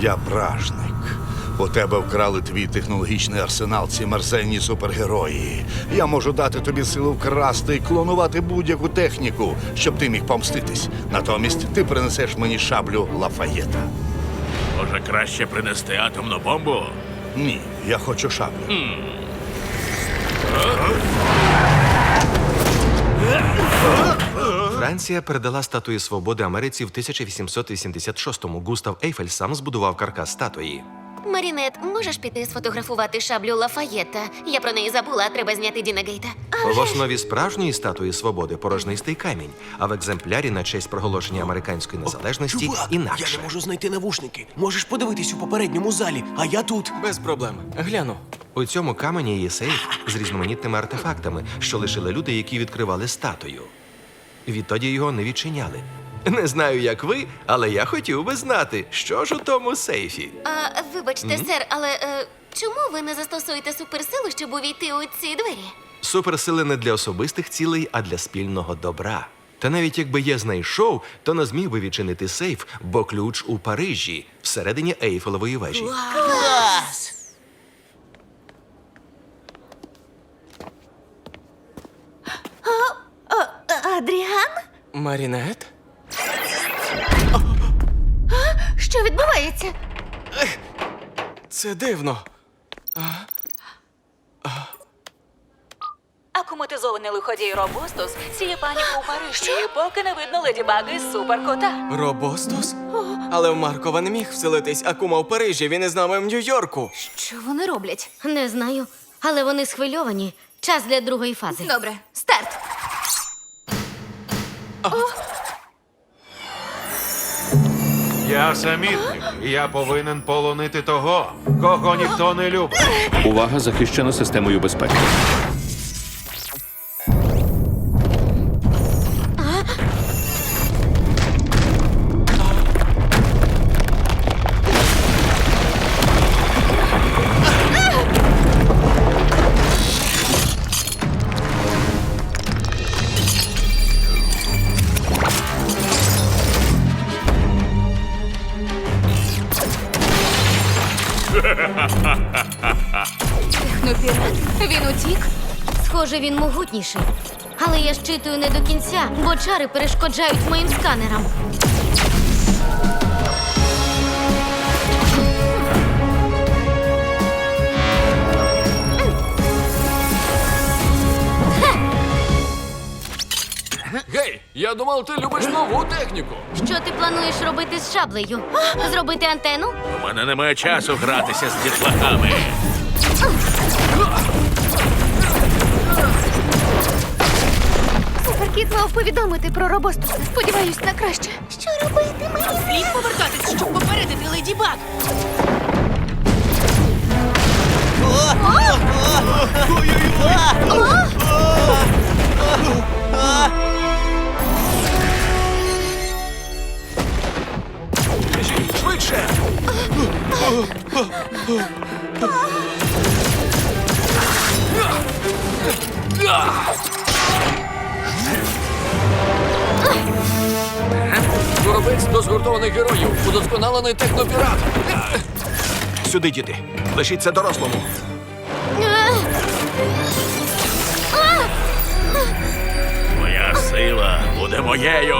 Я бражник. У тебе вкрали твій технологічний арсенал, ці мерзенні супергерої. Я можу дати тобі силу вкрасти і клонувати будь-яку техніку, щоб ти міг помститись. Натомість ти принесеш мені шаблю Лафаєта. Може, краще принести атомну бомбу? Ні, я хочу шаблю. Франція передала статуї свободи Америці в 1886-му. Густав Ейфель сам збудував каркас статуї. Марінет, можеш піти сфотографувати шаблю Лафаєта? Я про неї забула, треба зняти Діна Гейта. В основі справжньої статуї свободи порожнистий камінь, а в екземплярі на честь проголошення американської незалежності Чувак, інакше. я не можу знайти навушники. Можеш подивитись у попередньому залі, а я тут. Без проблем. Гляну. У цьому камені є сейф з різноманітними артефактами, що лишили люди, які відкривали статую. Відтоді його не відчиняли. Не знаю, як ви, але я хотів би знати, що ж у тому сейфі. А, вибачте, сер, але е, чому ви не застосуєте суперсилу, щоб увійти у ці двері? Суперсили не для особистих цілей, а для спільного добра. Та навіть якби я знайшов, то не зміг би відчинити сейф, бо ключ у Парижі, всередині Ейфелевої вежі. Клас! Адріан? Марінет? Що відбувається? Це дивно. Акуматизований лиходій Робостус сіє паніку у Парижі, поки не видно леді Бага із суперкота. Робостус? Але в Маркова не міг вселитись Акума в Парижі, він із нами в Нью-Йорку. Що вони роблять? Не знаю, але вони схвильовані. Час для другої фази. Добре, старт. Я самітник, і я повинен полонити того, кого ніхто не любить. Увага захищена системою безпеки. Технопірат? Він утік? Схоже, він могутніший. Але я щитую не до кінця, бо чари перешкоджають моїм сканерам. Гей, я думав, ти любиш нову техніку. Що ти плануєш робити з шаблею? Зробити антенну? У мене немає часу гратися з дітлахами. Суперкіт мав повідомити про робостуса. Сподіваюсь на краще. Що робити мені? Слід повертатись, щоб попередити леді Баг. Воробець до згуртованих героїв. Удосконалений технопірат. Сюди, діти. Лишіть це дорослому. Твоя сила буде моєю.